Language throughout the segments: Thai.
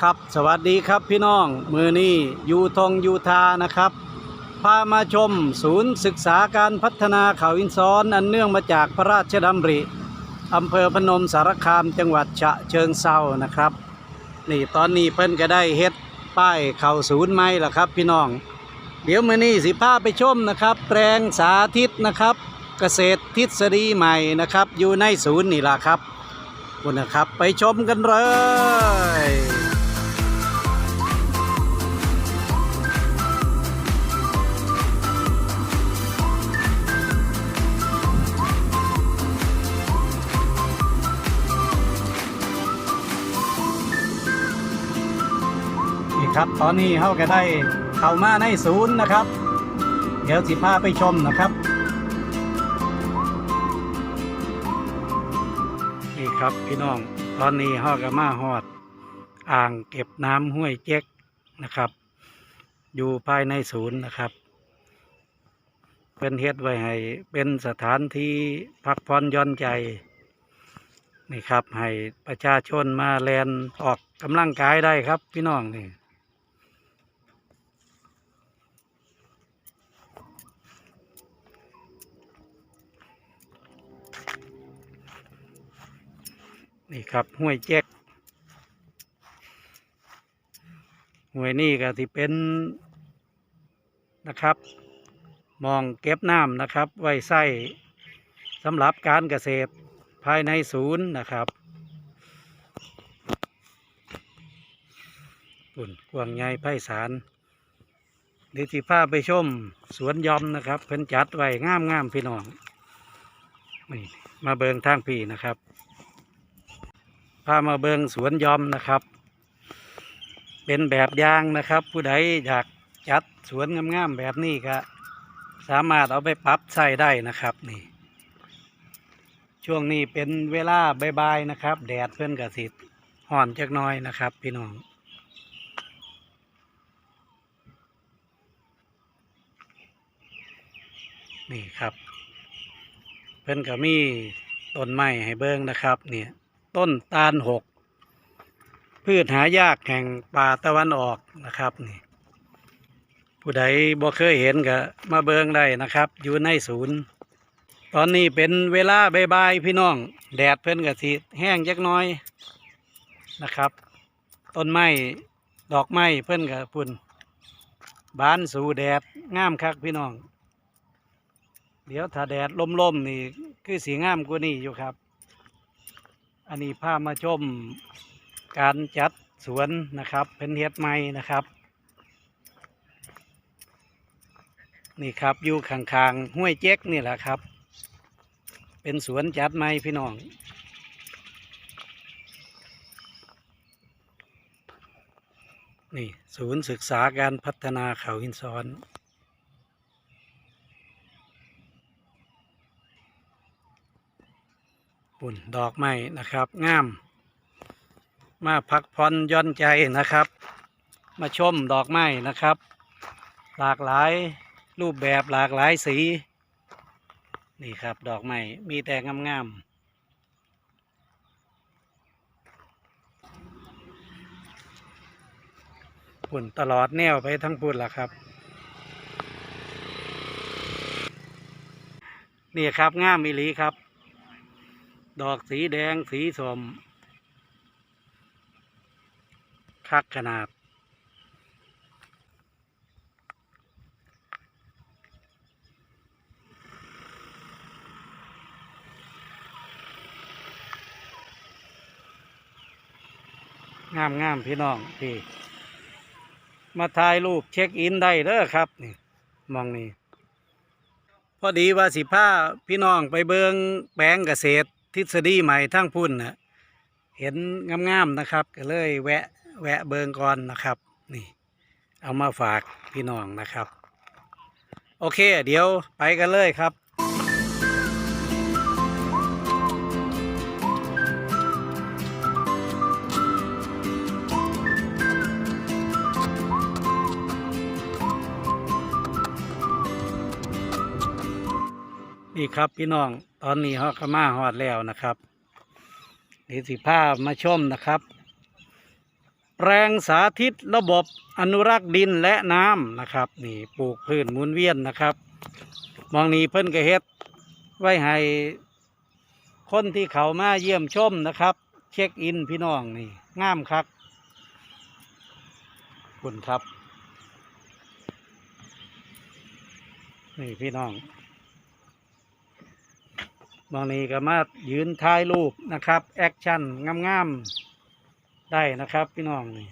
ครับสวัสดีครับพี่น้อง มือนี้ยูทงยูทานะครับ พามาชมศูนย์ศึกษาการพัฒนาเขาอินซ้อนอันเนื่องมาจากพระราชดำริอำเภอพนมสารคามจังหวัดฉะเชิงเซานะครับ นี่ตอนนี้เพิ่นก็ได้เฮ็ดป้ายเข่าศูนย์ไม้ละครับ พี่น้อง เดี๋ยวมือนี้สิพาไปชมนะครับ แปลงสาธิตนะครับ เกษตรทฤษฎีใหม่นะครับ อยู่ในศูนย์นี่ล่ะครับคุณนะครับไปชมกันเลย ครับ ตอนนี้เขาก็ได้เข้ามาในศูนย์นะครับ เดี๋ยวสิพาไปชมนะครับ นี่ครับพี่น้อง ตอนนี้เขาก็มาหอด อ่างเก็บน้ำห้วยเจ๊กนะครับ อยู่ภายในศูนย์นะครับ เป็นเฮ็ดไว้ให้เป็นสถานที่พักผ่อนย่อนใจนี่ครับให้ประชาชนมาแลนออกกำลังกายได้ครับพี่น้องนี่ นี่ครับห้วยแจ๊กห้วยนี่ก็ที่เป็นนะครับ มองเก็บน้ำนะครับ ไว้ใส่สำหรับการเกษตรภายในศูนย์นะครับปุ่นกวางใหญ่ไพศาลดิติภาไปชม สวนยอมนะครับ เพิ่นจัดไว้งามงามๆพี่น้องนี่มาเบิงทางพี่นะครับ พามาเบิงสวนยอมนะครับ เป็นแบบอย่างนะครับ ผู้ใดอยากจัดสวนงามๆแบบนี้ก็สามารถเอาไปปรับใช้ได้นะครับนี่ ช่วงนี้เป็นเวลาบายๆนะครับ แดดเพื่อนกระสิห่อนจักน้อยนะครับ พี่น้องนี่ครับ เพื่อนก็มีต้นไม้ให้เบิ้งนะครับ เนี่ย ต้นตาลหก พืชหายากแห่งป่าตะวันออกนะครับนี่ผู้ใดบ่เคยเห็นก็มาเบิงได้นะครับ อยู่ในศูนย์ ตอนนี้เป็นเวลาบ่ายๆพี่น้อง แดดเพิ่นก็สิแห้งจักน้อยนะครับ ต้นไม้ดอกไม้เพิ่นก็พุ่นบานสู่แดดงามคักพี่น้อง เดี๋ยวถ้าแดดล่มๆนี่ คือสีงามกว่านี้อยู่ครับ อันนี้พามาชมการจัดสวนนะครับ เป็นเฮ็ดไม้นะครับ นี่ครับอยู่ข้างๆห้วยเจ๊กนี่แหละครับ เป็นสวนจัดไม้พี่น้องนี่ศูนย์ศึกษาการพัฒนาเขาหินซ้อน ปุ่นดอกไม้นะครับงาม มาพักผ่อนย่อนใจนะครับ มาชมดอกไม้นะครับ หลากหลายรูปแบบหลากหลายสี นี่ครับดอกไม้มีแต่งามๆปุ่นตลอดแนวไปทั้งปุ่นล่ะครับ นี่ครับงามอีหลีครับ ดอกสีแดงสีสมคักขนาด งามงามพี่น้องพี่มาถ่ายรูปเช็คอินได้เด้อครับนี่มองนี่พอดีว่าสิพาพี่น้องไปเบิงแปลงเกษตร ทฤษฎีใหม่ทั้งพุ่นนะเห็นงามๆนะครับ ก็เลยแวะแวะเบิงก่อนนะครับ นี่ เอามาฝากพี่น้องนะครับ โอเค เดี๋ยวไปกันเลยครับ นี่ครับพี่น้องตอนนี้ฮอกมาฮอดแล้วนะครับนี่สิภาพมาชมนะครับ แปลงสาธิตระบบอนุรักษ์ดินและน้ำนะครับ นี่ปลูกพืชหมุนเวียนนะครับ มองนี้เพิ่นก็เฮ็ด ไว้ให้คนที่เขามาเยี่ยมชมนะครับ เช็คอินพี่น้องนี่งามครับคุณครับ นี่พี่น้อง มองนี้ก็มายืนถ่ายรูปนะครับ แอคชั่นงามๆ ได้นะครับพี่น้องนี่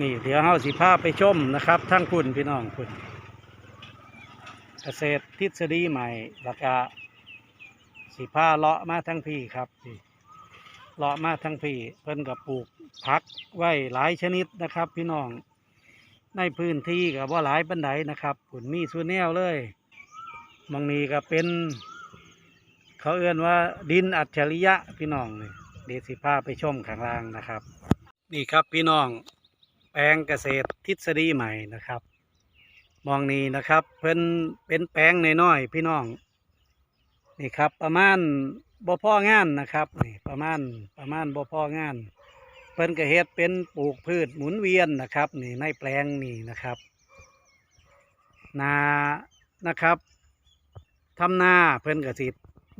นี่เดี๋ยวเฮาสิพาไปชมนะครับทั้งคุณพี่น้องคุณเกษตรทฤษฎีใหม่แล้วก็สิพาเลาะมาทั้งพี่ครับเลาะมาทั้งพี่เพิ่นกับปลูกผักไว้หลายชนิดนะครับพี่น้อง ในพื้นที่กับว่าหลายปันไดนะครับผุนมีส่วนแนวเลยมองนี้ก็เป็น เขาเอื้อนว่าดินอัจฉริยะพี่น้องนี่เดี๋ยวสิพาไปชมข้างล่างนะครับ นี่ครับพี่น้องแปลงเกษตรทฤษฎีใหม่นะครับ มองนี้นะครับเพิ่นเป็นแปลงน้อยๆพี่น้อง นี่ครับประมาณบ่พ่องานนะครับนี่ประมาณประมาณบ่พ่องาน เพิ่นก็เฮ็ดเป็นปลูกพืชหมุนเวียนนะครับนี่ในแปลงนี่นะครับ นานะครับทำนาเพิ่นก็สิ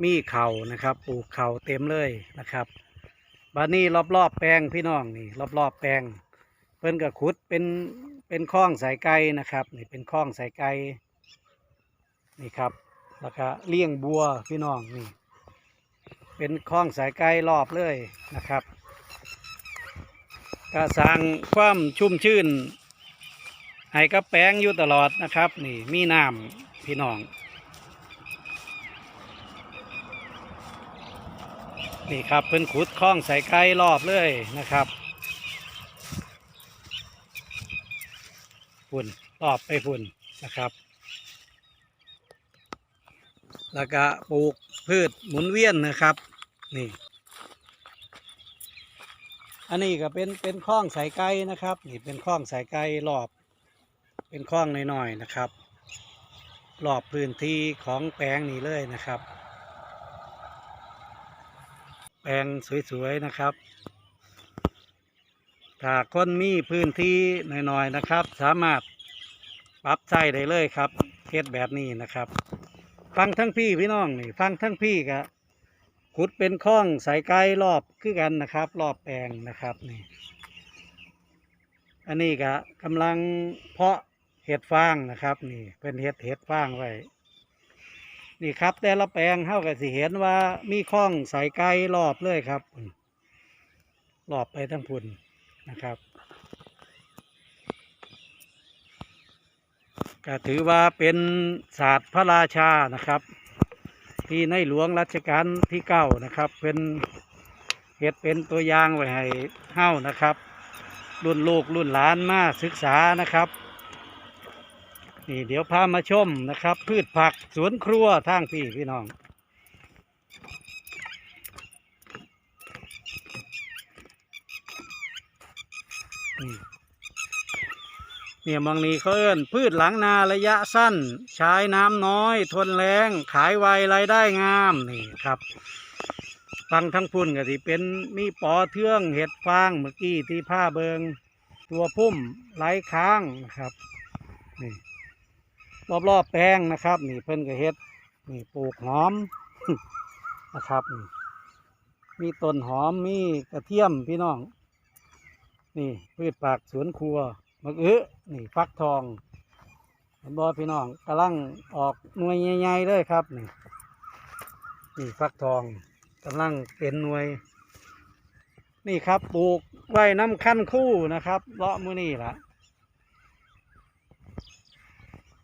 มีเข่านะครับปลูกเข่าเต็มเลยนะครับบานี้รอบๆแปลงพี่น้องนี่รอบๆแปลง เพิ่นก็ขุดเป็นเป็นคลองสายไก่นะครับนี่เป็นคลองสายไก่นี่ครับแล้วก็เลี้ยงบัวพี่น้องนี่ เป็นคลองสายไก่รอบเลยนะครับ ก็สร้างความชุ่มชื่น ให้กับแปลงอยู่ตลอดนะครับ นี่มีน้ำพี่น้อง นี่ครับเพิ่นขุดคลองใส่ไก่รอบเลยนะครับฝุ่นรอบไปฝุ่นนะครับ แล้วก็ปลูกพืชหมุนเวียนนะครับ นี่ อันนี้ก็เป็นเป็นคล้องสายไก่นะครับนี่เป็นคล้องสายไก่รอบ เป็นคล้องน้อยๆนะครับรอบพื้นที่ของแปลงนี้เลยนะครับ แปลงสวยๆนะครับถ้าคนมีพื้นที่น้อยๆนะครับ สามารถปรับใช้ได้เลยครับเทศแบบนี้นะครับ ฟังทั้งพี่พี่น้องนี่ฟังทั้งพี่ก็ ขุดเป็นคลองสายไกลรอบคือกันนะครับ รอบแปลงนะครับนี่ อันนี้ก็กำลังเพาะเห็ดฟางนะครับ นี่เป็นเห็ดเห็ดฟางไว้นี่ครับ แต่ละแปลงเท่ากับสิเห็นว่ามีคลองสายไกลรอบเลยครับรอบไปทั้งพุ่นนะครับก็ถือว่าเป็นศาสตร์พระราชานะครับ ที่ในหลวงรัชกาลที่เก้านะครับ เป็นเห็ดเป็นตัวอย่างไว้ให้เฮ้านะครับ รุ่นลูกรุ่นหลานมาศึกษานะครับ นี่เดี๋ยวพามาชมนะครับ พืชผักสวนครัวทางพี่พี่น้อง เนี่ยบางนี้เขาเอิ้นพืชหลังนาระยะสั้น ใช้น้ำน้อย ทนแรงขายไวรายได้งามนี่ครับฟังทั้งพุ่นก็สิเป็นมีปอเทืองเห็ดฟางเมื่อกี้ที่ผ้าเบิงตัวพุ่มไหลค้างนะครับนี่รอบๆแปลงนะครับ นี่เพิ่นก็เฮ็ดนี่ปลูกหอมนะครับนี่มีต้นหอมมีกระเทียมพี่น้อง นี่พืชผักสวนครัว มะเอื้อนี่ฟักทองเห็นบ่พี่น้องกำลังออกหน่วยใหญ่ๆเลยครับนี่นี่ฟักทองกำลังเป็นหน่วย นี่ครับปลูกไว้น้ำขั้นคู่นะครับเลาะมือนี่ละ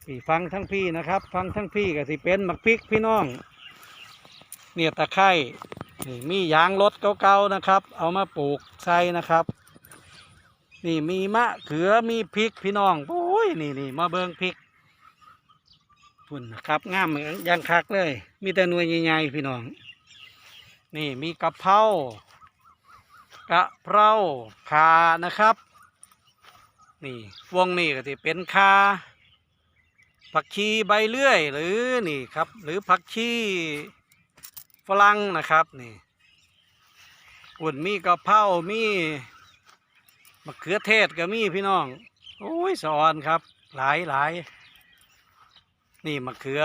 พี่ฟังทั้งพี่นะครับ ฟังทั้งพี่ก็สิเป็นมักพริกพี่น้อง เนี่ยตะไคร้นี่มียางรถเก่าๆนะครับ เอามาปลูกใส่นะครับ นี่มีมะเขือมีพริกพี่น้องโอ้ยนี่นี่มาเบิงพริกพุ่นนะครับงามเหมือนยังคักเลย มีแต่หน่วยใหญ่ๆพี่น้อง นี่มีกะเพรากะเพราขานะครับ นี่วงนี้ก็จะเป็นคาผักชีใบเลื่อย หรือนี่ครับ หรือผักชีฝรั่งนะครับนี่อุ่นมีกะเพรามี มะเขือเทศก็มีพี่น้อง โอ้ยสะออนครับ หลายหลายนี่มะเขือ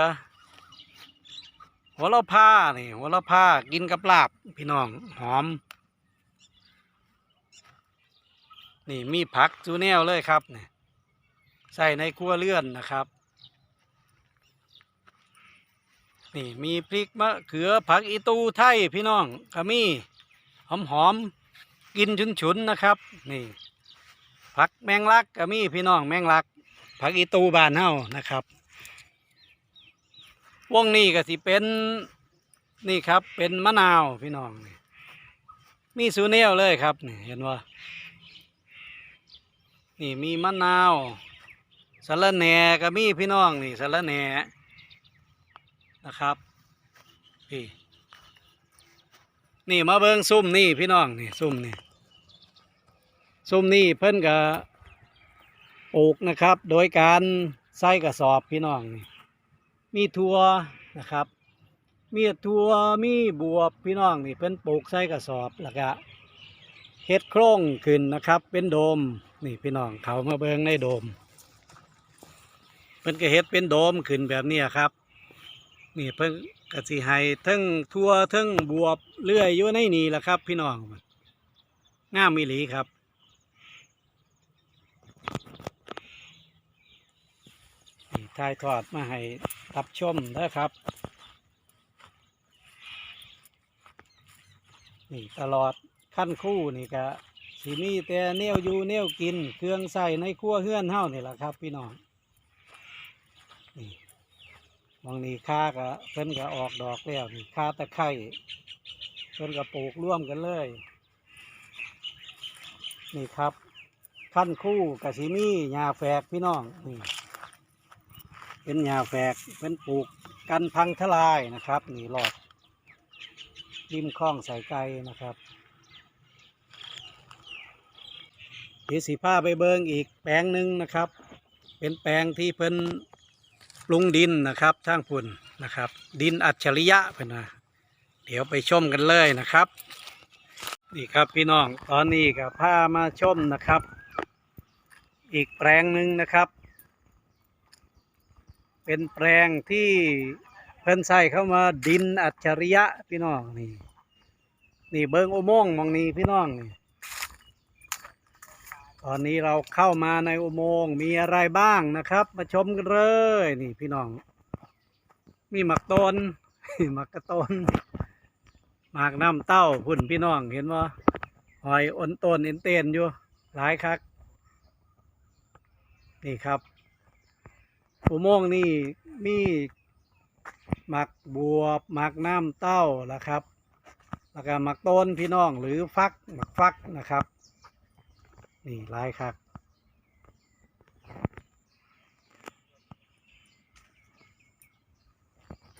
หัวละพานี่หัวละพากินกับลาบพี่น้องหอม นี่มีผักจูแนวเลยครับนี่ใส่ในครัวเรือนนะครับ นี่มีพริกมะเขือผักอีตูไทยพี่น้องก็มีหอมหอมกินฉุนฉุนๆนะครับ นี่ ผักแมงลักก็มีพี่น้องแมงลัก ผักอีตูบานเฮานะครับ วงนี้ก็สิเป็นนี่ครับ เป็นมะนาวพี่น้อง มีสูเนลเลยครับนี่เห็นว่านี่มีมะนาวสะระแหน่ก็มีพี่น้องนี่สะระแหน่นะครับพี่นี่มาเบิงซุ่มนี่พี่น้องนี่ซุ่มนี่ ซุ่มนี่เพิ่นก็ปลูกนะครับ โดยการใส่กระสอบพี่น้องนี่มีทัวนะครับ มีทัวมีบวบพี่น้องนี่เพิ่นปลูกใส่กระสอบแล้วก็เฮ็ดโครงขึ้นนะครับ เป็นโดมนี่พี่น้องเขามาเบิงในโดมเพิ่นก็เฮ็ดเป็นโดมขึ้นแบบนี้ครับ นี่เพิ่นก็สิให้ทั้งทัวทั้งบวบเลื่อยอยู่ในนี่แหละครับ พี่น้องงามมีหลีครับ ถ่ายทอดมาให้รับชมนะครับ นี่ตลอดขั้นคู่นี่ก็สีมีแต่แนวอยู่แนวกิน เครื่องใส่ในครัวเฮือนเฮานี่แหละครับ พี่น้องนี่มองนี่ค่าก็เพิ่นก็ออกดอกแล้วนี่ค่าตะไคร้เพิ่นก็ปลูกร่วมกันเลย นี่ครับขั้นคู่กับสีมีหญ้าแฝกพี่น้องนี่ เป็นหญ้าแฝกเป็นปลูกกันพังทลายนะครับนี่รอบริมคลองสายไกลนะครับเดี๋ยวสีผ้าไปเบิงอีกแปลงหนึ่งนะครับ เป็นแปลงที่เพิ่นปรุงดินนะครับทางพุ่นนะครับ ดินอัจฉริยะเพิ่นนะเดี๋ยวไปชมกันเลยนะครับนี่ครับพี่น้องตอนนี้กับผ้ามาชมนะครับ อีกแปลงหนึ่งนะครับ เป็นแปลงที่เพิ่นใส่เข้ามาดินอัจฉริยะพี่น้องนี่ นี่เบิงอุโมงค์มองนี้พี่น้องนี่ตอนนี้เราเข้ามาในอุโมงค์มีอะไรบ้างนะครับ มาชมกันเลยนี่พี่น้อง มีหมักต้นหมักกระต้นหมากน้ำเต้าพุ่นพี่น้องเห็นว่าหอยอ้นต้นเอ็นเตนอยู่หลายคักนี่ครับ อุโมงค์นี่มีหมักบวบหมักน้ำเต้าละครับ แล้วก็หมักต้นพี่น้องหรือฟักหมักฟักนะครับ นี่ลายครับ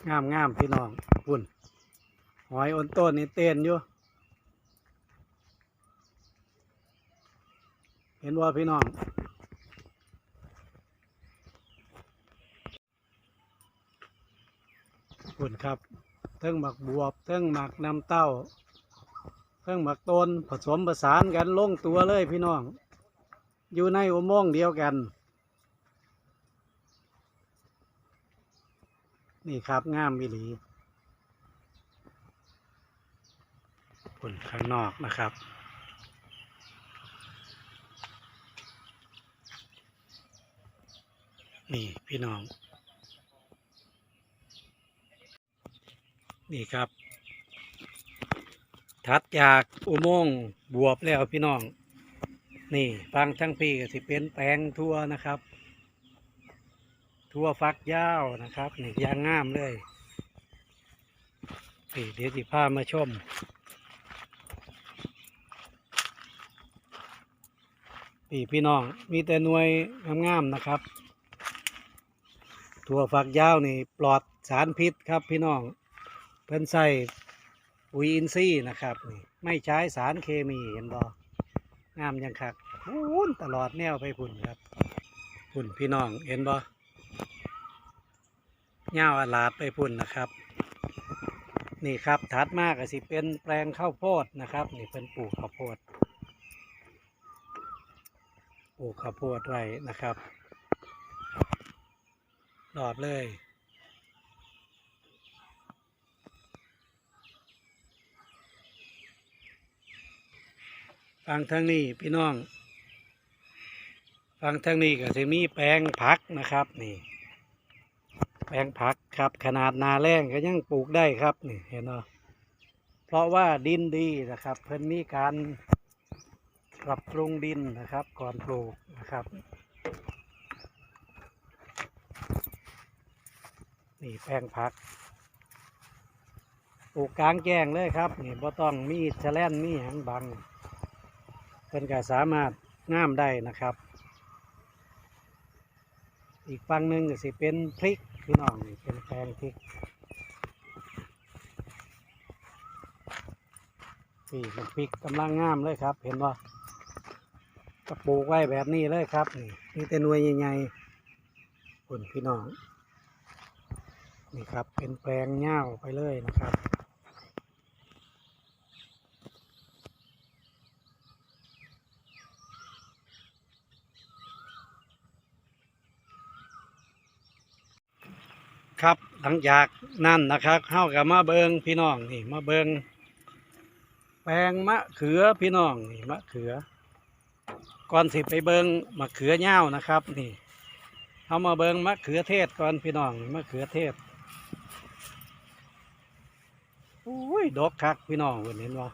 งามงามพี่น้องพุ่นหอยอนต้นนี่เต้นอยู่ เห็นว่าพี่น้อง คุณครับเทิงหมักบวบเทิงหมักน้ำเต้าเทิงหมักต้นผสมผสานกันลงตัวเลยพี่น้อง อยู่ในอุโมงค์เดียวกัน นี่ครับงามมิลีคนข้างนอกนะครับนี่พี่น้อง นี่ครับถัดจากอุโมงค์บวบแล้วพี่น้อง นี่ฟังทั้งพี่ก็สิเป็นแปลงทั่วนะครับ ทั่วฟักยาวนะครับนี่ยางงามเลยนี่เดี๋ยวสิพามาชมพี่พี่น้องมีแต่หน่วยงามๆนะครับ ถั่วฝักยาวนี่ปลอดสารพิษครับพี่น้อง เพิ่นใส่ปุ๋ยอินทรีย์นะครับนี่ไม่ใช้สารเคมีเห็นบ่งามยังคักพูนตลอดแนวไปพุ่นครับพุ่นพี่น้องเห็นบ่เงาอาลาดไปพุ่นนะครับ นี่ครับถัดมากก็สิเป็นแปลงข้าวโพดนะครับ นี่เป็นปลูกข้าวโพดปลูกข้าวโพดไว้นะครับรอบเลย ฟังทางนี้พี่น้อง ฟังทางนี้ก็จะมีแปลงผักนะครับนี่ แปลงผักครับขนาดนาแรงก็ยังปลูกได้ครับนี่เห็นเนาะเพราะว่าดินดีนะครับ เพิ่นมีการปรับปรุงดินนะครับ ก่อนปลูกนะครับนี่แปลงผักปลูกกลางแจ้งเลยครับ นี่บ่ต้องมีแฉลนมีหางบัง พิ่นก็สามารถง่ามได้นะครับ อีกฝั่งหนึ่งก็สิเป็นพริกพี่น้องนี่เป็นแปลงพริกนี่เป็นพริกกำลังง่ามเลยครับ เห็นว่ก็ปลูกไว้แบบนี้เลยครับนี่นี่แต่หน่วยใหญ่ๆคุณพี่น้องนี่ครับเป็นแปลงเง่าไปเลยนะครับ หลังจากนั่นนะครับเข้ากับมาเบิงพี่น้องนี่มาเบิงแปลงมะเขือพี่น้องนี่มะเขือ ก่อนสิไปเบิงมะเขือเง่านะครับ นี่เอามาเบิงมะเขือเทศก่อนพี่น้องนี่มะเขือเทศโอ้ยดอกคักพี่น้องเห็นว่า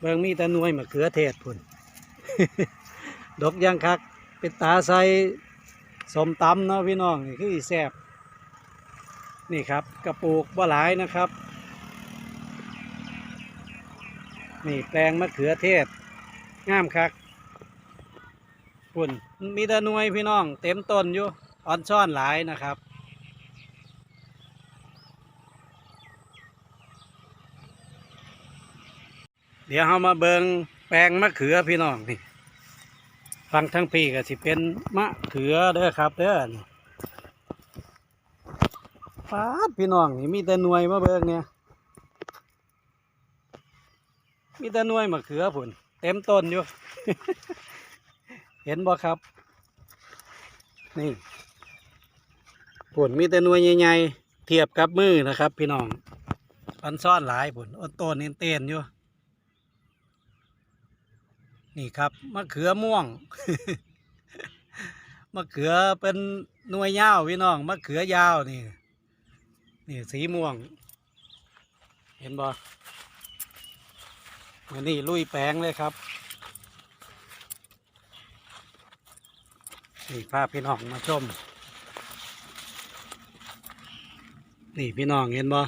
เบิงมีแต่นวยมะเขือเทศพุ่นดอกยังคักเป็นตาใสสมตำเนาะพี่น้องนี่คือแซบ นี่ครับกระปูกบ่หลายนะครับ นี่แปลงมะเขือเทศงามคักคุณมีต่หน่วยพี่น้อง เต็มต้นอยู่อ่อนซ่อนหลายนะครับเดี๋ยวเรามาเบิงแปลงมะเขือพี่น้องนี่ ฟังทั้งปีก็สิเป็นมะเขือเด้อครับเด้อนี่ ฟาพี่น้องนี่มีแต่หน่วยมาเบิ่งเนี่ย มีแต่หน่วยมะเขือผุนเต็มต้นอยู่ เห็นบ่ครับ นี่ผุนมีแต่หน่วยใหญ่ๆเทียบกับมือนะครับ พี่น้องอันซ่อนหลายผุนอันต้นเต้นอยู่ นี่ครับมะเขือม่วงมะเขือเป็นหน่วยยาวพี่น้องมะเขือยาวนี่ นี่สีม่วง เห็นบ่อันนี้ลุยแปลงเลยครับ นี่พาพี่น้องมาชม นี่พี่น้องเห็นบ่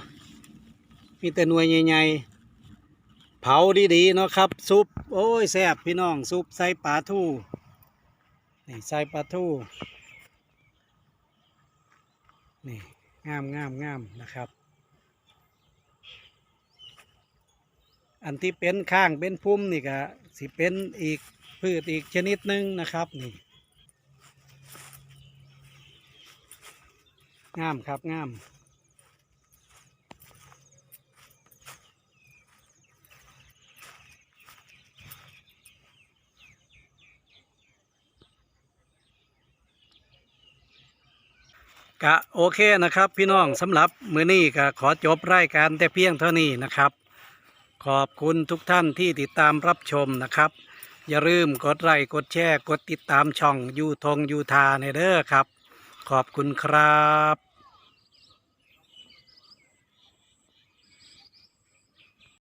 มีแต่หน่วยใหญ่ๆ เผาดีๆเนาะครับ ซุป โอ้ยแซ่บพี่น้อง ซุปใส่ปลาทู นี่ใส่ปลาทู นี่ งามงามงามนะครับ อันที่เป็นข้างเป็นพุ่มนี่ก็สิเป็นอีกพืชอีกชนิดหนึ่งนะครับนี่งามครับงาม กะโอเคนะครับ พี่น้องสำหรับมือนี้ก็ขอจบรายการแต่เพียงเท่านี้นะครับ ขอบคุณทุกท่านที่ติดตามรับชมนะครับ อย่าลืมกดไลค์กดแชร์กดติดตามช่องยูทงยูทาในเด้อครับ ขอบคุณครับ